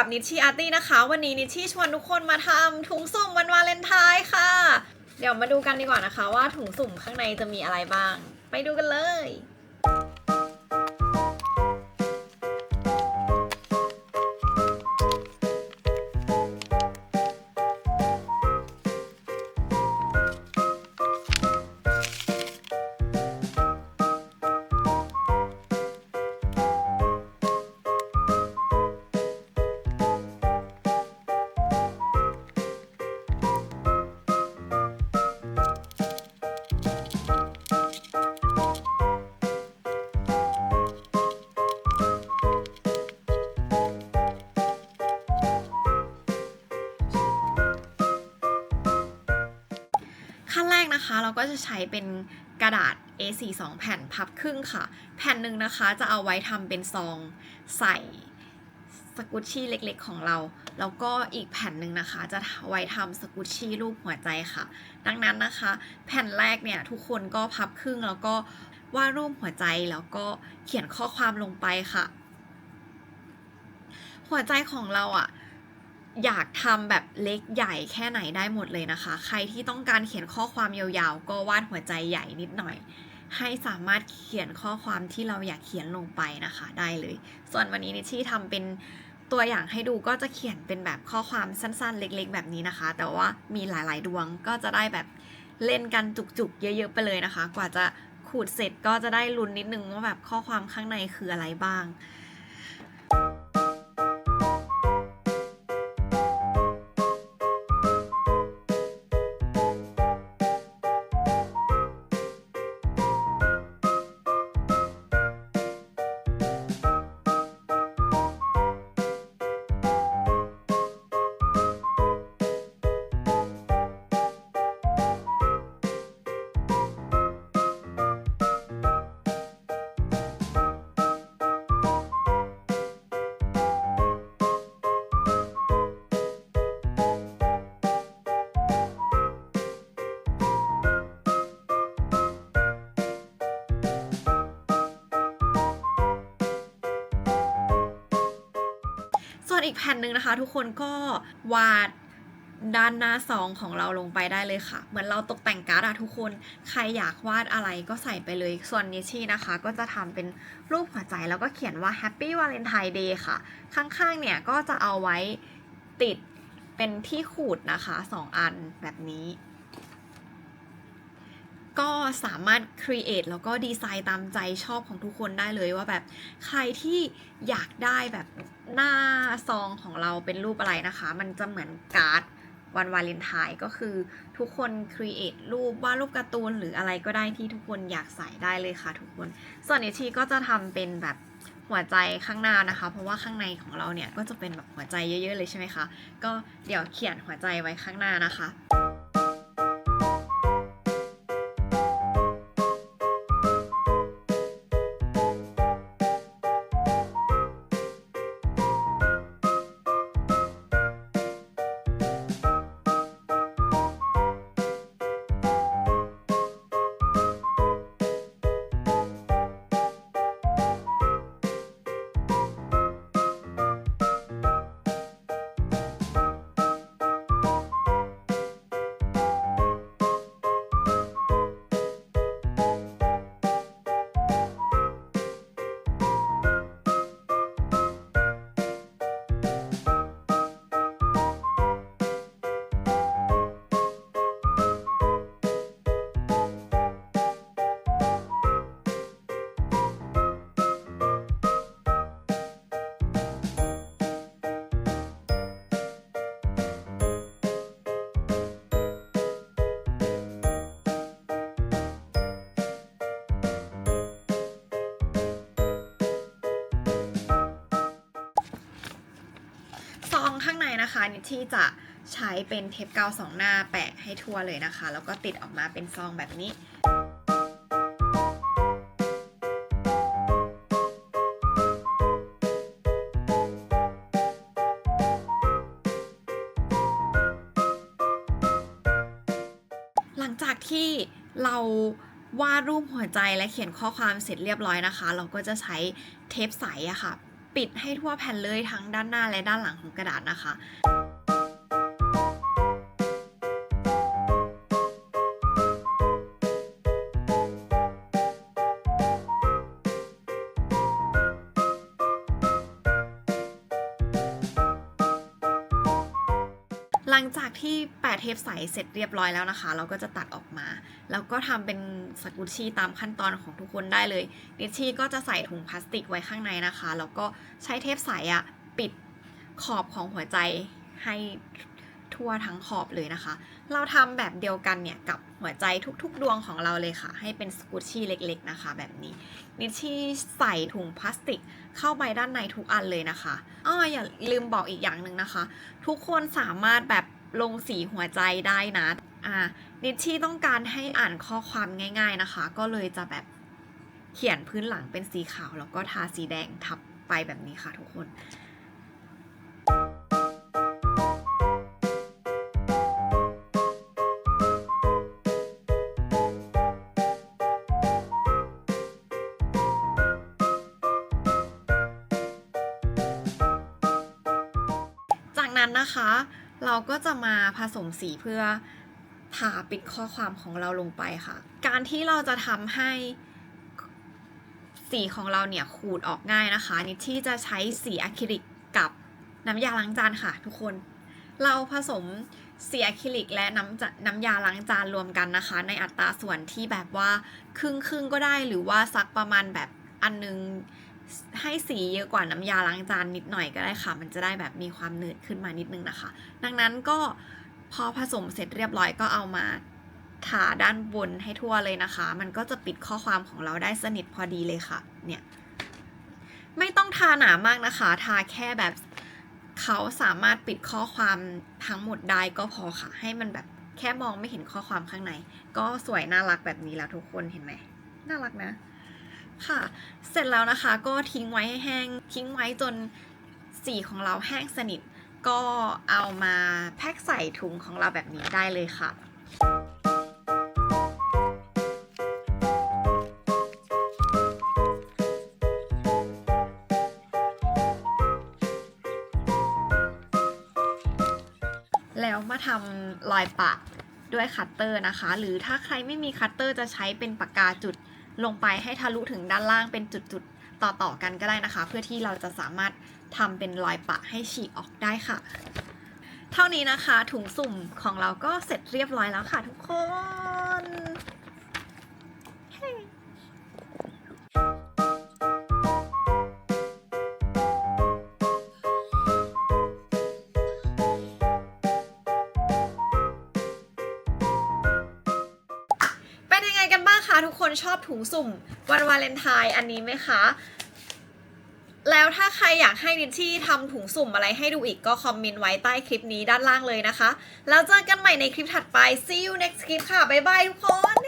กับนิชชี่อาร์ตี้นะคะ วันนี้นิชชี่ชวนทุกคนมาทำถุงสุ่มวันวาเลนไทน์ค่ะ เดี๋ยวมาดูกันดีกว่านะคะ ว่าถุงสุ่มข้างในจะมีอะไรบ้าง ไปดูกันเลย นแรกนะคะ เราก็จะใช้เป็นกระดาษ A4 2 แผ่นพับครึ่งค่ะ แผ่นหนึ่งนะคะจะเอาไว้ทำเป็นซองใส่สกุชชี่เล็กๆ ของเรา แล้วก็อีกแผ่นหนึ่งนะคะ จะไว้ทำสกุชชี่รูปหัวใจค่ะ ดังนั้นนะคะ แผ่นแรกเนี่ยทุกคนก็พับครึ่งแล้วก็วาดรูปหัวใจแล้วก็เขียนข้อความลงไปค่ะ หัวใจของเราอะ่ะ อยากทำแบบเล็กใหญ่แค่ไหนได้หมดเลยนะคะ ใครที่ต้องการเขียนข้อความยาวๆ ก็วาดหัวใจใหญ่นิดหน่อย ให้สามารถเขียนข้อความที่เราอยากเขียนลงไปนะคะได้เลย ส่วนวันนี้นิชชี่ทำเป็นตัวอย่างให้ดูก็จะเขียนเป็นแบบข้อความสั้นๆ เล็ก ๆ แบบนี้นะคะ แต่ว่ามีหลายๆดวงก็จะได้แบบเล่นกันจุกๆ เยอะๆ ไปเลยนะคะ กว่าจะขูดเสร็จก็จะได้ลุ้นนิดนึงว่าแบบข้อความข้างในคืออะไรบ้าง วนอีกแผ่นหนึ่งนะคะ ทุกคนก็วาดด้านหน้าซองของเราลงไปได้เลยค่ะ เหมือนเราตกแต่งการ์ดอะทุกคน ใครอยากวาดอะไรก็ใส่ไปเลย ส่วนนิชี่นะคะ ก็จะทำเป็นรูปหัวใจแล้วก็เขียนว่า Happy Valentine Day ค่ะ ข้างๆเนี่ยก็จะเอาไว้ติดเป็นที่ขูดนะคะสองอันแบบนี้ ก็สามารถ create แล้วก็ดีไซน์ตามใจชอบของทุกคนได้เลยว่าแบบใครที่อยากได้แบบหน้าซองของเราเป็นรูปอะไรนะคะ มันจะเหมือนการ์ดวันวาเลนไทน์ก็คือทุกคน create รูปวาดรูปการ์ตูนหรืออะไรก็ได้ที่ทุกคนอยากใส่ได้เลยค่ะทุกคน ส่วนนิชีก็จะทำเป็นแบบหัวใจข้างหน้านะคะ เพราะว่าข้างในของเราเนี่ยก็จะเป็นแบบหัวใจเยอะๆเลยใช่ไหมคะ ก็เดี๋ยวเขียนหัวใจไว้ข้างหน้านะคะ องข้างในนะคะนิชี่จะใช้เป็นเทปกาวสองหน้าแปะให้ทั่วเลยนะคะ แล้วก็ติดออกมาเป็นซองแบบนี้หลังจากที่เราวาดรูปหัวใจและเขียนข้อความเสร็จเรียบร้อยนะคะ เราก็จะใช้เทปใสอะค่ะ ปิดให้ทั่วแผ่นเลยทั้งด้านหน้าและด้านหลังของกระดาษนะคะ ลังจากที่แปะเทปใสเสร็จเรียบร้อยแล้วนะคะ เราก็จะตัดออกมา แล้วก็ทำเป็นสกุชชี่ตามขั้นตอนของทุกคนได้เลยนิชชี่ก็จะใส่ถุงพลาสติกไว้ข้างในนะคะ แล้วก็ใช้เทปใสอะปิดขอบของหัวใจให้ ทั่วทั้งขอบเลยนะคะ เราทำแบบเดียวกันเนี่ยกับหัวใจทุกๆ ดวงของเราเลยค่ะ ให้เป็นสกุชชี่เล็กๆนะคะ แบบนี้นิชชี่ใส่ถุงพลาสติกเข้าไปด้านในทุกอันเลยนะคะอ้ออย่าลืมบอกอีกอย่างหนึ่งนะคะ ทุกคนสามารถแบบลงสีหัวใจได้นะอ่านิชชี่ต้องการให้อ่านข้อความง่าย ๆนะคะ ก็เลยจะแบบเขียนพื้นหลังเป็นสีขาว แล้วก็ทาสีแดงทับไปแบบนี้ค่ะทุกคน นะคะ เราก็จะมาผสมสีเพื่อทาปิดข้อความของเราลงไปค่ะ การที่เราจะทำให้สีของเราเนี่ยขูดออกง่ายนะคะนิที่จะใช้สีอะคริลิกกับน้ำยาล้างจานค่ะ ทุกคน เราผสมสีอะคริลิกและน้ำน้ำยาล้างจานรวมกันนะคะ ในอัตราส่วนที่แบบว่าครึ่งครึ่งก็ได้หรือว่าสักประมาณแบบอันนึง ให้สีเยอะกว่าน้ำยาล้างจานนิดหน่อยก็ได้ค่ะ มันจะได้แบบมีความหนืดขึ้นมานิดนึงนะคะ ดังนั้นก็พอผสมเสร็จเรียบร้อยก็เอามาทาด้านบนให้ทั่วเลยนะคะ มันก็จะปิดข้อความของเราได้สนิทพอดีเลยค่ะ เนี่ย ไม่ต้องทาหนามากนะคะ ทาแค่แบบเขาสามารถปิดข้อความทั้งหมดได้ก็พอค่ะ ให้มันแบบแค่มองไม่เห็นข้อความข้างใน ก็สวยน่ารักแบบนี้แล้วทุกคนเห็นไหม น่ารักนะ ค่ะ เสร็จแล้วนะคะก็ทิ้งไว้ให้แห้ง ทิ้งไว้จนสีของเราแห้งสนิท ก็เอามาแพ็คใส่ถุงของเราแบบนี้ได้เลยค่ะแล้วมาทำรอยปะด้วยคัตเตอร์นะคะ หรือถ้าใครไม่มีคัตเตอร์จะใช้เป็นปากกาจุด ลงไปให้ทะลุถึงด้านล่างเป็นจุดๆ ต่อๆกันก็ได้นะคะ เพื่อที่เราจะสามารถทำเป็นรอยปะให้ฉีกออกได้ค่ะ เท่านี้นะคะถุงสุ่มของเราก็เสร็จเรียบร้อยแล้วค่ะทุกคน ทุกคนชอบถุงสุ่มวันวาเลนไทน์อันนี้ไหมคะ แล้วถ้าใครอยากให้ดิชชี่ทำถุงสุ่มอะไรให้ดูอีกก็คอมเมนต์ไว้ใต้คลิปนี้ด้านล่างเลยนะคะ แล้วเจอกันใหม่ในคลิปถัดไป see you next clip ค่ะ บ๊ายบายทุกคน